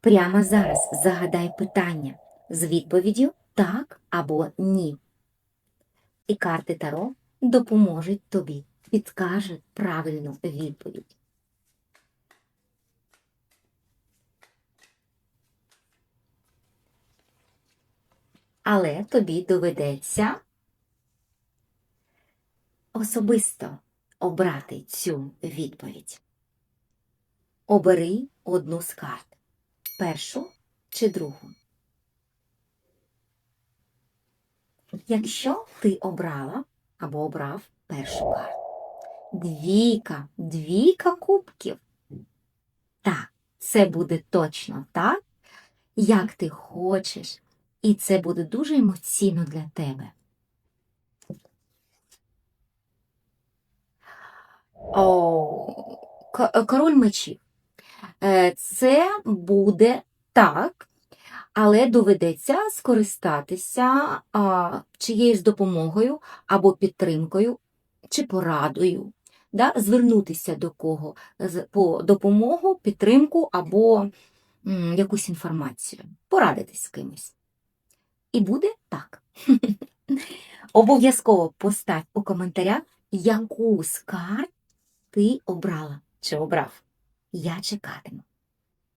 Прямо зараз загадай питання з відповіддю так або ні. І карти Таро допоможуть тобі, підкажуть правильну відповідь. Але тобі доведеться особисто обрати цю відповідь. Обери одну з карт. Першу чи другу. Якщо ти обрала або обрав першу карту. Двійка, двійка кубків. Так, це буде точно так, як ти хочеш, і це буде дуже емоційно для тебе. О, король мечів. Е, Це буде так, але доведеться скористатися чиєюсь допомогою або підтримкою чи порадою, да? звернутися до кого по допомогу, підтримку або якусь інформацію, порадитись з кимось. І буде так. Обов'язково постав у коментарях, яку з карт ти обрала чи обрав. Я чекатиму.